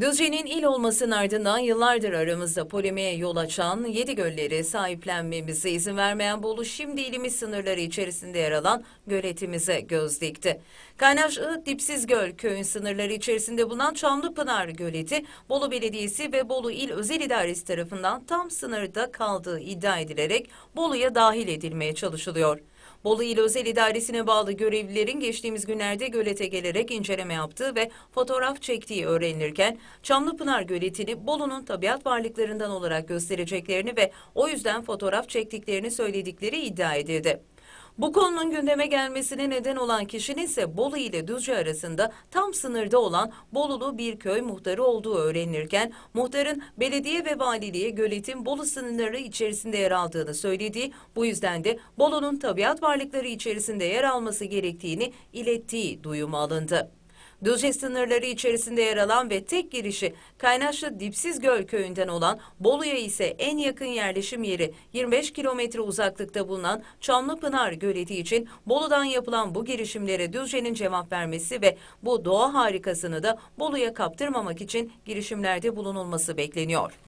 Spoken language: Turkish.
Düzce'nin il olmasının ardından yıllardır aramızda polemiğe yol açan yedi gölleri sahiplenmemize izin vermeyen Bolu şimdi ilimiz sınırları içerisinde yer alan göletimize göz dikti. Kaynaş Dipsiz Göl köyün sınırları içerisinde bulunan Çamlıpınar Göleti Bolu Belediyesi ve Bolu İl Özel İdaresi tarafından tam sınırda kaldığı iddia edilerek Bolu'ya dahil edilmeye çalışılıyor. Bolu İl Özel İdaresi'ne bağlı görevlilerin geçtiğimiz günlerde gölete gelerek inceleme yaptığı ve fotoğraf çektiği öğrenilirken Çamlıpınar Göleti'ni Bolu'nun tabiat varlıklarından olarak göstereceklerini ve o yüzden fotoğraf çektiklerini söyledikleri iddia edildi. Bu konunun gündeme gelmesine neden olan kişinin ise Bolu ile Düzce arasında tam sınırda olan Bolulu bir köy muhtarı olduğu öğrenilirken muhtarın belediye ve valiliğe göletin Bolu sınırları içerisinde yer aldığını söylediği bu yüzden de Bolu'nun tabiat varlıkları içerisinde yer alması gerektiğini ilettiği duyumu alındı. Düzce sınırları içerisinde yer alan ve tek girişi Kaynaşlı Dipsiz Göl köyünden olan Bolu'ya ise en yakın yerleşim yeri 25 kilometre uzaklıkta bulunan Çamlıpınar Göleti için Bolu'dan yapılan bu girişimlere Düzce'nin cevap vermesi ve bu doğa harikasını da Bolu'ya kaptırmamak için girişimlerde bulunulması bekleniyor.